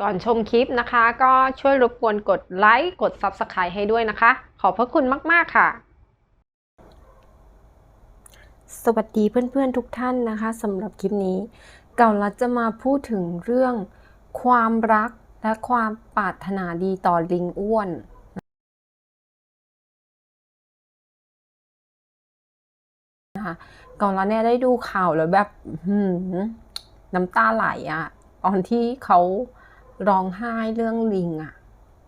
ก่อนชมคลิปนะคะ ก็ช่วยรบกวนกดไลค์กด Subscribe ให้ด้วยนะคะ ขอบพระคุณมาก ๆ ค่ะ สวัสดีเพื่อน ๆ ทุกท่านนะคะสำหรับคลิปนี้ เก่าลัดจะมาพูดถึงเรื่องความรักและความปรารถนาดีต่อลิงอ้วนนะคะก่อนแล้วเนี่ยได้ดูข่าวแล้วแบบน้ำตาไหลอะตอนที่เขา ร้องไห้เรื่องลิงอะ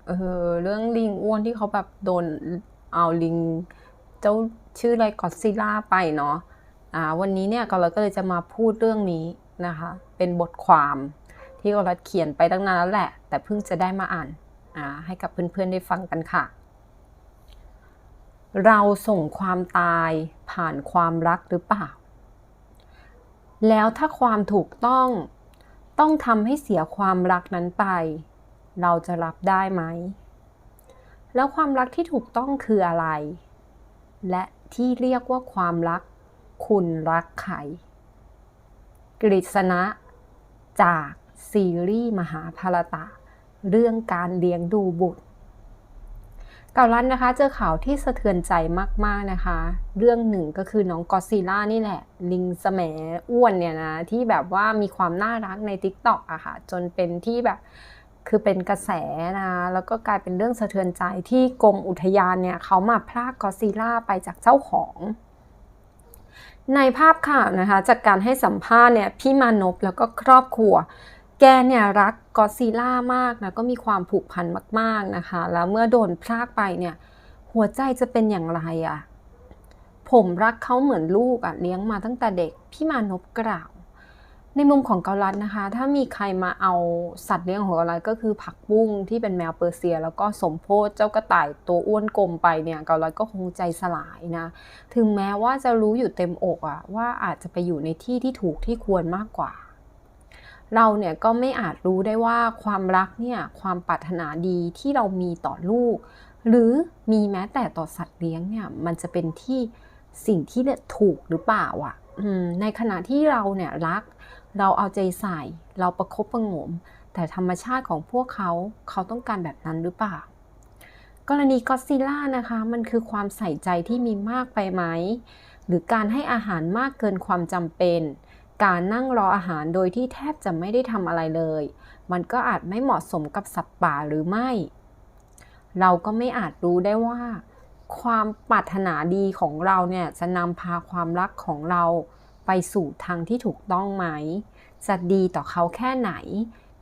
เออเรื่องลิงอ้วนที่เขาแบบโดนเอาลิง เจ้าชื่ออะไรกอดซิล่าไปเนาะอ่าวันนี้เนี่ยกอลัดก็เลยจะมาพูดเรื่องนี้นะคะ เป็นบทความที่กอลัดเขียนไปตั้งนานแล้วแหละ แต่เพิ่งจะได้มาอ่านอ่าให้กับเพื่อนๆได้ฟังกันค่ะ เราส่งความตายผ่านความรักหรือเปล่า แล้วถ้าความถูกต้อง ต้องทำให้เสียความรักนั้นไป เราจะรับได้ไหม แล้วความรักที่ถูกต้องคืออะไร และที่เรียกว่าความรัก คุณรักใครกฤษณะ จากซีรีส์มหาภารตะ เรื่องการเลี้ยงดูบุตร เกาลันนะคะ เจอข่าวที่สะเทือนใจมากๆนะคะ เรื่องหนึ่งก็คือน้องกอซิล่านี่แหละ ลิงแสมอ้วนเนี่ยนะ ที่แบบว่ามีความน่ารักใน t ิ k t o k อะค่ะ จนเป็นที่แบบคือเป็นกระแสนะแล้วก็กลายเป็นเรื่องสะเทือนใจที่กรมอุทยานเนี่ยเขามาพรากกอซิล่าไปจากเจ้าของ ในภาพข่าวนะคะ จากการให้สัมภาษณ์เนี่ยพี่มานพแล้วก็ครอบครัว แกเนี่ยรักกอดซิลล่ามากนะก็มีความผูกพันมาก ๆนะคะ แล้วเมื่อโดนพรากไปเนี่ย หัวใจจะเป็นอย่างไรอะ่ะ ผมรักเขาเหมือนลูกอะ่ะเลี้ยงมาตั้งแต่เด็ก พี่มานพกล่าว ในมุมของเกาลัดนะคะ ถ้ามีใครมาเอาสัตว์เลี้ยงของเกาลัดก็คือผักบุ้งที่เป็นแมวเปอร์เซีย แล้วก็สมโพธเจ้ากระต่ายตัวอ้วนกลมไปเนี่ยเกาลัดก็คงใจสลายนะ ถึงแม้ว่าจะรู้อยู่เต็มอกอะว่าอาจจะไปอยู่ในที่ที่ถูกที่ควรมากกว่า เราเนี่ยก็ไม่อาจรู้ได้ว่าความรักเนี่ยความปรารถนาดีที่เรามีต่อลูก หรือมีแม้แต่ต่อสัตว์เลี้ยงเนี่ยมันจะเป็นที่สิ่งที่เนี่ยถูกหรือเปล่าอะ่ะในขณะที่เราเนี่ยรัก เราเอาใจใส่ เราประคบประงม แต่ธรรมชาติของพวกเขาเขาต้องการแบบนั้นหรือเปล่า กรณีก็ซิล่านะคะมันคือความใส่ใจที่มีมากไปไหม หรือการให้อาหารมากเกินความจำเป็น การนั่งรออาหารโดยที่แทบจะไม่ได้ทำอะไรเลย มันก็อาจไม่เหมาะสมกับสัตว์ป่าหรือไม่ เราก็ไม่อาจรู้ได้ว่า ความปรารถนาดีของเราเนี่ยจะนำพาความรักของเราไปสู่ทางที่ถูกต้องไหม จะดีต่อเขาแค่ไหน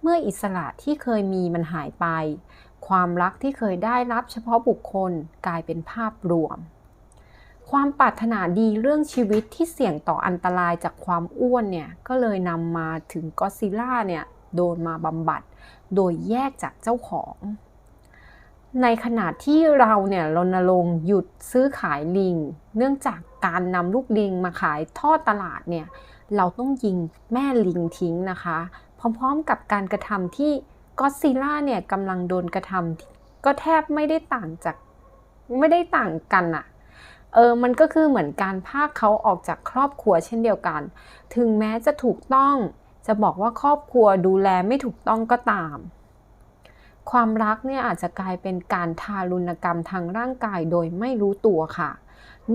เมื่ออิสระที่เคยมีมันหายไป ความรักที่เคยได้รับเฉพาะบุคคลกลายเป็นภาพรวม ความปรารถนาดีเรื่องชีวิตที่เสี่ยงต่ออันตรายจากความอ้วนเนี่ย ก็เลยนำมาถึงก็ซิล่าเนี่ยโดนมาบำบัด โดยแยกจากเจ้าของ ในขณะที่เราเนี่ยรณรงค์หยุดซื้อขายลิง เนื่องจากการนำลูกลิงมาขายทอดตลาดเนี่ย เราต้องยิงแม่ลิงทิ้งนะคะ พร้อมๆกับการกระทำที่ก็ซิล่าเนี่ยกำลังโดนกระทำก็แทบไม่ได้ต่างจากไม่ได้ต่างกันอะ เออมันก็คือเหมือนการพากเขาออกจากครอบครัวเช่นเดียวกัน ถึงแม้จะถูกต้องจะบอกว่าครอบครัวดูแลไม่ถูกต้องก็ตาม ความรักเนี่ยอาจจะกลายเป็นการทารุณกรรมทางร่างกายโดยไม่รู้ตัวค่ะ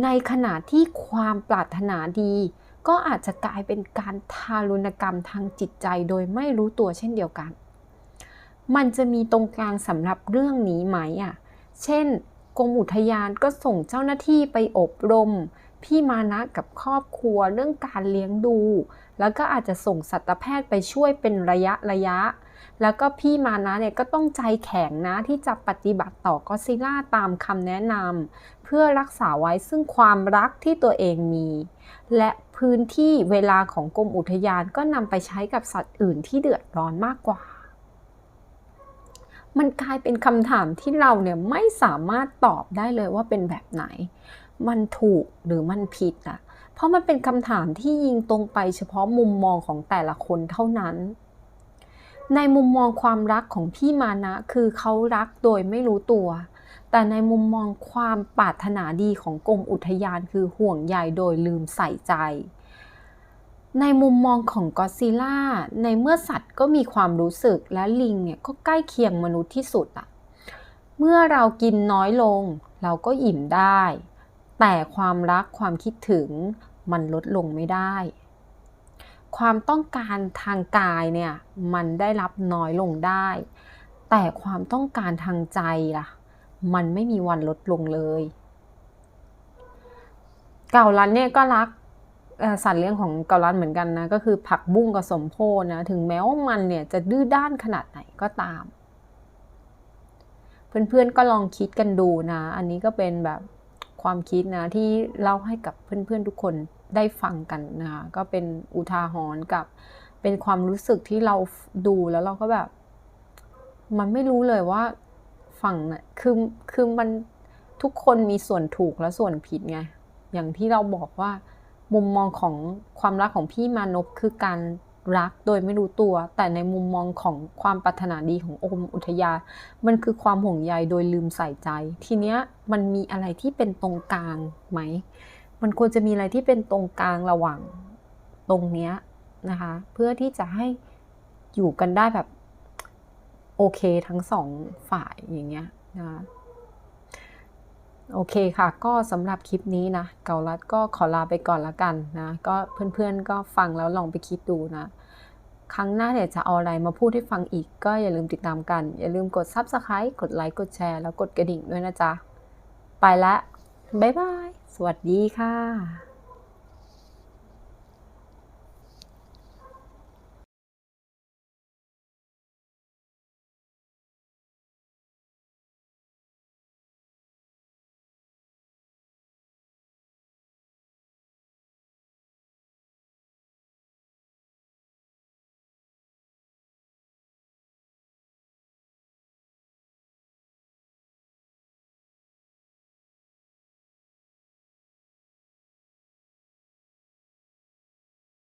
ในขณะที่ความปรารถนาดี ก็อาจจะกลายเป็นการทารุณกรรมทางจิตใจโดยไม่รู้ตัวเช่นเดียวกัน มันจะมีตรงกลางสำหรับเรื่องนี้ไหมอะ เช่น กรมอุทยานก็ส่งเจ้าหน้าที่ไปอบรม พี่มานะกับครอบครัวเรื่องการเลี้ยงดู แล้วก็อาจจะส่งสัตวแพทย์ไปช่วยเป็นระยะระยะ แล้วก็พี่มานะเนี่ยก็ต้องใจแข็งนะที่จะปฏิบัติต่อกอซิล่าตามคำแนะนำเพื่อรักษาไว้ซึ่งความรักที่ตัวเองมี และพื้นที่เวลาของกรมอุทยานก็นำไปใช้กับสัตว์อื่นที่เดือดร้อนมากกว่า มันกลายเป็นคำถามที่เราเนี่ยไม่สามารถตอบได้เลยว่าเป็นแบบไหน มันถูกหรือมันผิดอะ เพราะมันเป็นคำถามที่ยิงตรงไปเฉพาะมุมมองของแต่ละคนเท่านั้น ในมุมมองความรักของพี่มานะ คือเขารักโดยไม่รู้ตัว แต่ในมุมมองความปรารถนาดีของกรมอุทยานคือห่วงใยโดยลืมใส่ใจ ในมุมมองของก็อซิล่าในเมื่อสัตว์ก็มีความรู้สึกและลิงเนี่ยก็ใกล้เคียงมนุษย์ที่สุดอะเมื่อเรากินน้อยลง เราก็อิ่มได้ แต่ความรักความคิดถึงมันลดลงไม่ได้ ความต้องการทางกายเนี่ยมันได้รับน้อยลงได้ แต่ความต้องการทางใจล่ะ มันไม่มีวันลดลงเลย เก่าลันเนี่ยก็รัก สัตว์เลี้ยงของเกาลันเหมือนกันนะ ก็คือผักบุ้งกับสมโพธนะ ถึงแม้ว่ามันเนี่ยจะดื้อด้านขนาดไหนก็ตาม เพื่อนๆก็ลองคิดกันดูนะ อันนี้ก็เป็นแบบความคิดนะ ที่เล่าให้กับเพื่อนๆทุกคนได้ฟังกันนะคะก็เป็นอุทาหรณ์กับเป็นความรู้สึกที่เราดูแล้วเราก็แบบ มันไม่รู้เลยว่าฝั่งน่ะคือคือมันทุกคนมีส่วนถูกและส่วนผิดไงอย่างที่เราบอกว่า มุมมองของความรักของพี่มานพคือการรักโดยไม่รู้ตัว แต่ในมุมมองของความปรารถนาดีของอมอุทยา มันคือความห่วงใยโดยลืมใส่ใจ ทีเนี้ยมันมีอะไรที่เป็นตรงกลางไหม มันควรจะมีอะไรที่เป็นตรงกลางระหว่างตรงเนี้ยนะคะ เพื่อที่จะให้อยู่กันได้แบบโอเคทั้งสองฝ่ายอย่างเงี้ยนะคะ โอเคค่ะ ก็สำหรับคลิปนี้นะ เกาลัดก็ขอลาไปก่อนละกันนะ ก็เพื่อนๆก็ฟังแล้วลองไปคิดดูนะ ครั้งหน้าเนี่ยจะเอาอะไรมาพูดให้ฟังอีก ก็อย่าลืมติดตามกัน อย่าลืมกด Subscribe กดไลค์ กดแชร์ แล้วกดกระดิ่งด้วยนะจ๊ะ ไปละ บ๊ายบาย สวัสดีค่ะ